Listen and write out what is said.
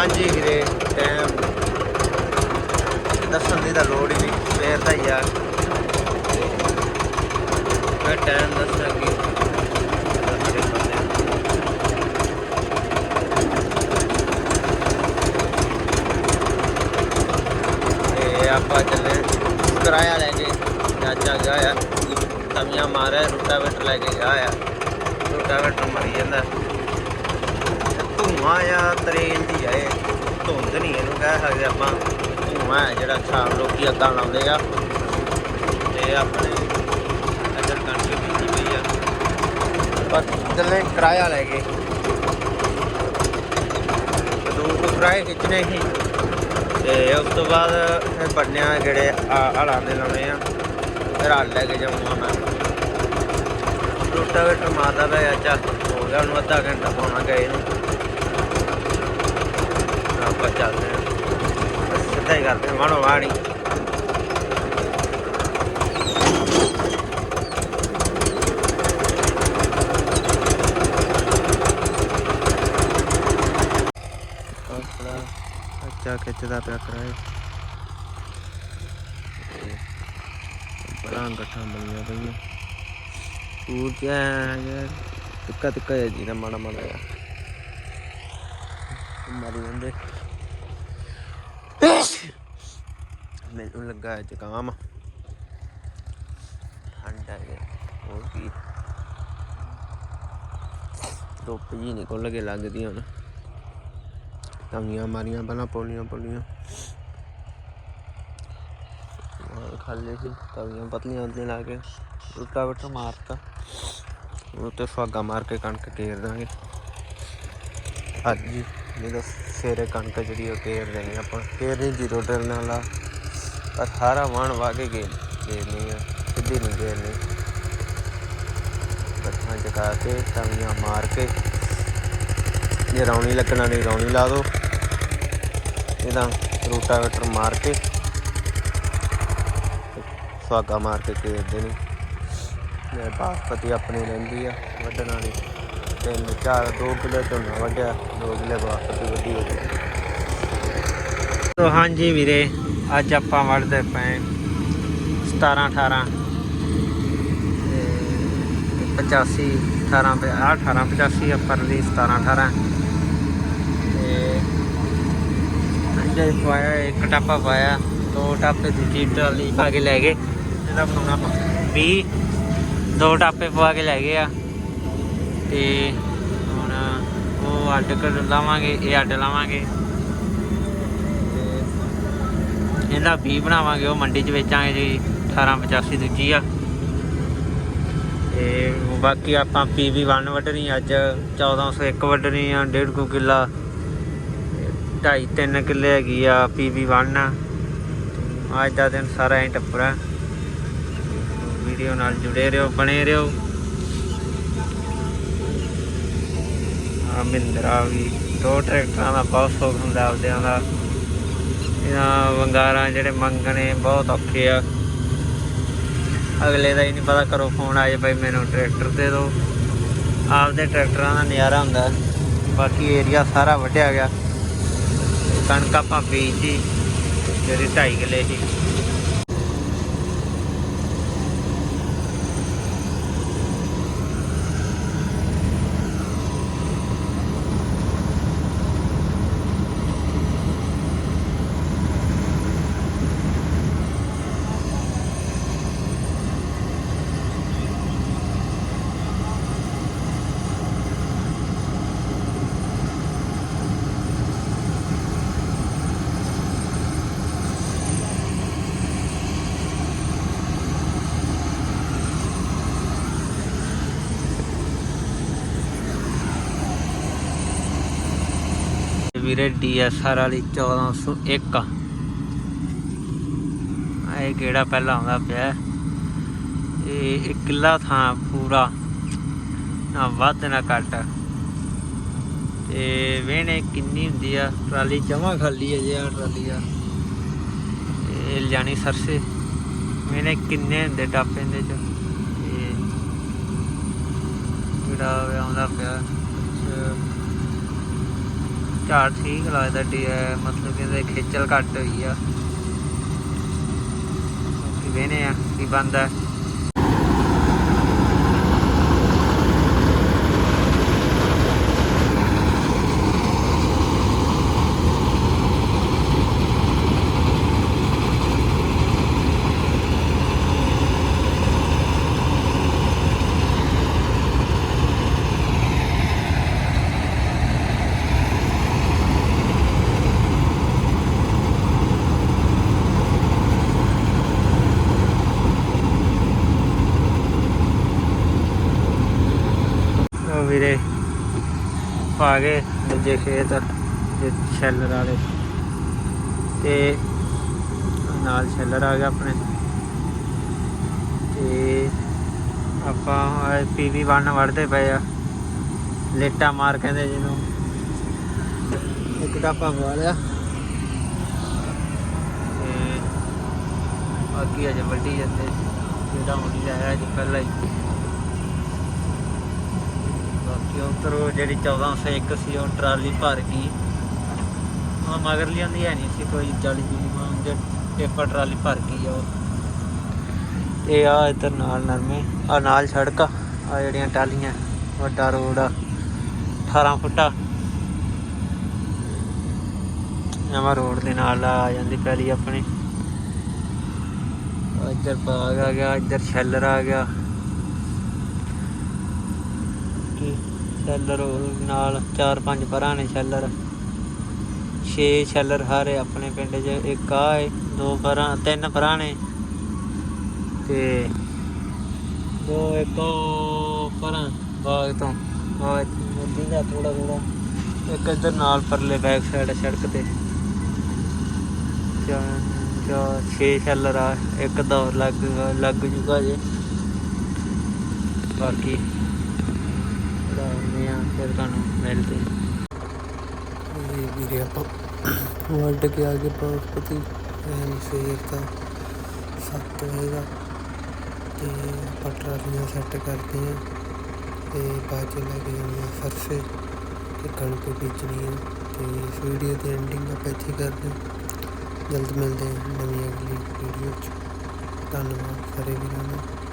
ਹਾਂਜੀ ਵੀਰੇ ਟਾਈਮ ਦੱਸਣ ਦੀ ਤਾਂ ਲੋੜ ਹੀ ਨਹੀਂ ਸਵੇਰ ਦਾ ਹੀ ਆ ਮੈਂ ਟਾਈਮ ਦੱਸਣਾ ਕਿ? ਆਪਾਂ ਚੱਲੇ ਕਿਰਾਇਆ ਲੈ ਕੇ। ਚਾਚਾ ਗਿਆ ਆ। ਤਮੀਆਂ ਮਾਰਿਆ, ਰੂਟਾਵੇਟਰ ਲੈ ਕੇ ਗਿਆ ਆ। ਰੂਟਾਵੇਟਰ ਮਰੀ ਜਾਂਦਾ। ਧੂਆਂ ਆ ਤਰੇਨ ਦੀ ਆ ਧੁੰਦ ਨਹੀਂ ਇਹਨੂੰ ਕਹਿ ਸਕਦੇ ਆਪਾਂ। ਧੂਆਂ ਹੈ ਜਿਹੜਾ ਸ਼ਾਮ ਲੋਕੀ ਅੱਗਾਂ ਲਾਉਂਦੇ ਆ। ਤੇ ਆਪਣੇ ਇੱਧਰ ਕਣਕ ਬੀਜੀ ਪਈ ਆ। ਪਰ ਚੱਲੇ ਕਿਰਾਇਆ ਲੈ ਕੇ। ਦੋ ਕੁ ਕਿਰਾਏ ਖਿੱਚਣੇ ਸੀ। ਤੇ ਉਸ ਤੋਂ ਬਾਅਦ ਫਿਰ ਬੰਨਿਆ ਜਿਹੜੇ ਆ ਹਲਾਂ ਦੇ ਲਾਉਣੇ ਆ। ਫਿਰ ਹਲ ਲੈ ਕੇ ਜਾਊਂਗਾ ਮੈਂ। ਰੋਟਾਵੇਟਰ ਮਾਰਦਾ ਪਿਆ ਚੱਲ ਹੋ ਗਿਆ ਉਹਨੂੰ ਅੱਧਾ ਘੰਟਾ ਪਾਉਣਾ ਗਏ ਨੂੰ ਆਪਾਂ ਚੱਲਦੇ ਹਾਂ ਬਸ ਸਿੱਧਾ ਹੀ ਕਰਦੇ ਹਾਂ ਮਾਣੋ ਵਾਣੀ ਖਿੱਚਦਾ ਪਿਆ ਕਰਾਏ। ਬੜਾ ਗੱਠਾਂ ਬਣੀਆਂ ਪਈਆਂ। ਤੂੰ ਕਿਆ ਯਾਰ ਟਿੱਕਾ ਟਿੱਕਾ ਜੀ ਦਾ ਮਾੜਾ ਮਾੜਾ ਜਿਹਾ। ਮਾਰੀ ਜਾਂਦੇ। ਮੈਨੂੰ ਲੱਗਾ ਹੈ ਜ਼ੁਕਾਮ ਠੰਡ ਆ ਗਈ। ਹੋਰ ਕੀ। ਧੁੱਪ ਜੀ ਕੇ ਲੱਗਦੀ ਹੁਣ। ਤਵੀਆਂ ਮਾਰੀਆਂ ਪਹਿਲਾਂ ਪੋਲੀਆਂ ਪੋਲੀਆਂ। ਖਾਲੇ ਸੀ, ਤਵੀਆਂ ਪਤਲੀਆਂ ਉਹਦੇ ਲਾ ਕੇ ਰੁੱਟਾ ਵਟਾ ਮਾਰਤਾ। ਉਹ ਤੇ ਫਾਗਾ ਮਾਰ ਕੇ ਕਣਕ ਕੇਰ ਦਾਂਗੇ। ਅੱਜ ਜੀ ਜਦੋਂ ਸਵੇਰੇ ਕਣਕ ਜਿਹੜੀ ਉਹ ਕੇਰ ਦੇਣੀ ਆਪਾਂ। ਕੇਰ ਨਹੀਂ ਜੀਰੋ ਡਰਲ ਨਾਲ ਆ ਪਰ ਸਾਰਾ ਵਾਣ ਵਾਗੇ ਗਏ ਕੇਰਨੀ ਆ, ਸਿੱਧੀ ਨਹੀਂ ਕੇਰਨੀ ਬੱਠਾਂ ਜਗਾ ਕੇ ਤਵੀਆਂ ਮਾਰ ਕੇ, ਜੇ ਰੌਣੀ ਲੱਗਣਾ ਨਹੀਂ ਰੌਣੀ ਲਾ ਦੋ। ਇਹਦਾ ਰੂਟਾਵੇਟਰ ਮਾਰ ਕੇ, ਸੁਹਾਗਾ ਮਾਰ ਕੇ ਕੇਰ ਨੇ ਇਹ ਬਾਸਪਤੀ ਆਪਣੀ ਰਹਿੰਦੀ ਆ, ਵੱਢਣ ਵਾਲੀ। ਤਿੰਨ, ਚਾਰ, ਦੋ ਕਿਲੇ ਝੋਨਾ ਵੱਢਿਆ, ਦੋ ਕਿਲੇ ਬਾਸਪਤੀ ਵੱਢੀ ਹੋ ਗਈ ਤੋ ਹਾਂਜੀ ਵੀਰੇ ਅੱਜ ਆਪਾਂ ਵੜਦੇ ਪਏ 17 18 ਤੇ 85 18 ਪੇ- ਆਹ 18 85 ਪਰਲੀ 17 18 ਤੇ ਅੰਜੇ ਪਾਇਆ ਇੱਕ ਟਾਪਾ ਪਾਇਆ, ਦੋ ਟਾਪੇ ਦੂਜੀ ਟਰਾਲੀ ਪਾ ਕੇ ਲੈ ਗਏ। ਇਹਦਾ ਬਣਾਉਣਾ ਆਪਾਂ 20 ਦੋ ਟਾਪੇ ਪਵਾ ਕੇ ਲੈ ਗਏ ਆ। ਤੇ ਹੁਣ ਉਹ ਅੱਡ ਕਰ ਲਾਵਾਂਗੇ, ਇਹ ਅੱਡ ਲਾਵਾਂਗੇ ਤੇ ਇਹਦਾ 20 ਬਣਾਵਾਂਗੇ, ਉਹ ਮੰਡੀ 'ਚ ਵੇਚਾਂਗੇ ਜੀ 1885 ਦੂਜੀ ਆ। ਤੇ ਬਾਕੀ ਆਪਾਂ ਪੀਵੀ 1 ਵੱਢਣੀ ਅੱਜ 1401 ਵੱਢਣੀ ਆ 1.5 ਕੁ ਕਿੱਲਾ। ਢਾਈ ਤਿੰਨ ਕਿੱਲੇ ਹੈਗੀ ਆ ਪੀਵੀ 1 ਅੱਜ ਦਾ ਦਿਨ ਸਾਰਾ ਐਂ ਟੱਪਰਾ। ਵੀਡੀਓ ਨਾਲ ਜੁੜੇ ਰਹੋ, ਬਣੇ ਰਹੋ। ਆ ਮਿੰਦਰਾ ਵੀ ਦੋ ਟਰੈਕਟਰਾਂ ਦਾ ਬਹੁਤ ਸੁੱਖ ਹੁੰਦਾ ਆਪਦਿਆਂ ਦਾ। ਇਹਨਾਂ ਵੰਗਾਰਾਂ ਜਿਹੜੇ ਮੰਗਣੇ ਬਹੁਤ ਔਖੇ ਆ। ਅਗਲੇ ਦਾ ਹੀ ਨਹੀਂ ਪਤਾ ਕਰੋ ਫੋਨ ਆਏ ਭਾਈ ਮੈਨੂੰ ਟਰੈਕਟਰ ਦੇ ਦਿਓ। ਆਪਦੇ ਟਰੈਕਟਰਾਂ ਦਾ ਨਜ਼ਾਰਾ ਹੁੰਦਾ। ਬਾਕੀ ਏਰੀਆ ਸਾਰਾ ਵੱਢਿਆ ਗਿਆ। ਕਣਕ ਆਪਾਂ ਬੀਜੀ ਜਿਹੜੀ ਢਾਈ ਕਿੱਲੇ ਸੀ। ਵੀਰੇ ਡੀਐਸਆਰ ਵਾਲੀ 1401 ਇਹ ਕਿਹੜਾ ਪਹਿਲਾਂ ਆਉਂਦਾ ਪਿਆ? ਇਹ ਇੱਕ ਕਿੱਲਾ ਥਾਂ ਪੂਰਾ। ਨਾ ਵੱਧ ਨਾ ਘੱਟ। ਤੇ ਵੇਣੇ ਕਿੰਨੀ ਹੁੰਦੀ ਆ? ਟਰਾਲੀ ਜਮਾ ਖਾਲੀ ਹੈ ਜੇ ਆ ਟਰਾਲੀ ਆ। ਇਹ ਲਿਆਣੀ ਸਰਸੇ। ਵੇਣੇ ਕਿੰਨੇ ਹੁੰਦੇ ਟਾਪੇ ਦੇ ਚ? ਇਹ ਜਿਹੜਾ ਆਉਂਦਾ ਪਿਆ। ਝਾੜ ਠੀਕ ਲੱਗਦਾ ਡੀ ਮਤਲਬ ਕਿ ਖੇਚਲ ਘੱਟ ਹੋਈ ਆ। ਵੇਨੇ ਆ ਕੀ ਬੰਦਾ ਉਹ ਵੀਰੇ। ਪਾ ਗਏ ਦੂਜੇ ਖੇਤ ਜੇ ਸ਼ੈਲਰ ਵਾਲੇ। ਤੇ ਨਾਲ ਸ਼ੈਲਰ ਆ ਗਿਆ ਆਪਣੇ। ਤੇ ਆਪਾਂ ਪੀਵੀ 1 ਵੜਦੇ ਪਏ ਆ। ਲੇਟਾ ਮਾਰ ਕਹਿੰਦੇ ਜਿਹਨੂੰ। ਇੱਕ ਡਾਪਾ ਪਵਾ ਲਿਆ। ਤੇ ਬਾਕੀ ਅਜੇ ਵੱਡੀ ਜਾਂਦੇ। ਜਿਹੜਾ ਹੁਣ ਲਿਆਇਆ ਅੱਜ ਪਹਿਲਾਂ ਹੀ। ਬਾਕੀ ਉਧਰ ਉਹ ਜਿਹੜੀ 1401 ਸੀ ਉਹ ਟਰਾਲੀ ਭਰ ਗਈ। ਉਹ ਮਗਰ ਲਿਆਂਦੀ ਹੈ ਨਹੀਂ ਸੀ ਕੋਈ 40 ਦੀ ਮਾਂ ਜੇ ਟੇਪਰ ਟਰਾਲੀ ਭਰ ਗਈ ਆ ਉਹ। ਤੇ ਆ ਇੱਧਰ ਨਾਲ ਨਰਮੇ, ਆ ਨਾਲ ਸੜਕ ਆ ਆਹ ਜਿਹੜੀਆਂ ਟਾਲੀਆਂ ਵੱਡਾ ਰੋਡ ਆ 18 ਫੁੱਟਾ ਨਵਾਂ ਰੋਡ ਦੇ ਨਾਲ ਆ ਜਾਂਦੀ ਪਹਿਲੀ ਆਪਣੀ। ਇੱਧਰ ਬਾਗ ਆ ਗਿਆ, ਇੱਧਰ ਸ਼ੈਲਰ ਆ ਗਿਆ ਕਿ ਸ਼ੈਲਰ ਉਹ ਨਾਲ ਚਾਰ ਪੰਜ ਪਰਾਂ ਨੇ ਸ਼ੈਲਰ। ਛੇ ਸ਼ੈਲਰ ਹਾਰੇ ਆਪਣੇ ਪਿੰਡ 'ਚ, ਇੱਕ ਆ ਏ, ਦੋ ਪਰਾਂ, ਤਿੰਨ ਪਰਾਂ ਨੇ। ਤੇ ਦੋ, ਇੱਕ ਪਰਾਂ ਬਾਗ ਤੋਂ। ਬਾਗ ਨਦੀ ਦਾ ਥੋੜਾ ਥੋੜਾ ਇੱਕ ਇੱਧਰ ਨਾਲ ਪਰਲੇ ਬੈਕ ਸਾਈਡ ਸੜਕ ਤੇ। ਚਾਰ ਚਾਰ, ਛੇ ਸ਼ੈਲਰ ਆ, ਇੱਕ ਦੌਰ ਲੱਗ ਲੱਗ ਜੂਗਾ ਜੇ। ਬਾਕੀ ਲਾਉਂਦੇ ਆ, ਫਿਰ ਤੁਹਾਨੂੰ ਮਿਲਦੇ ਇਹ ਵੀਰੇ ਆਪਾਂ ਵਰਲਡ ਕੇ ਆਗੇ ਬ੍ਰਹਸਪਤੀ ਸਵੇਰ ਦਾ 7 ਵਜੇ ਦਾ। ਤੇ ਆਪਾਂ ਟਰਾਲੀਆਂ ਸੈੱਟ ਕਰਦੇ ਆ ਤੇ ਬਾਅਦ ਚ ਲੈ ਕੇ ਜਾਂਦੇ ਆ ਸਰਸੇ ਤੇ ਕਣਕ ਬੀਜਣੀ ਆ। ਤੇ ਇਸ ਵੀਡੀਓ ਦੀ ਐਂਡਿੰਗ ਆਪਾਂ ਇੱਥੇ ਕਰਦੇ ਹਾਂ। ਜਲਦ ਮਿਲਦੇ ਹਾਂ ਨਵੀਂ ਅਗਲੀ ਵੀਡੀਓ ਚ। ਧੰਨਵਾਦ ਸਾਰੇ ਵੀਰਾਂ ਦਾ।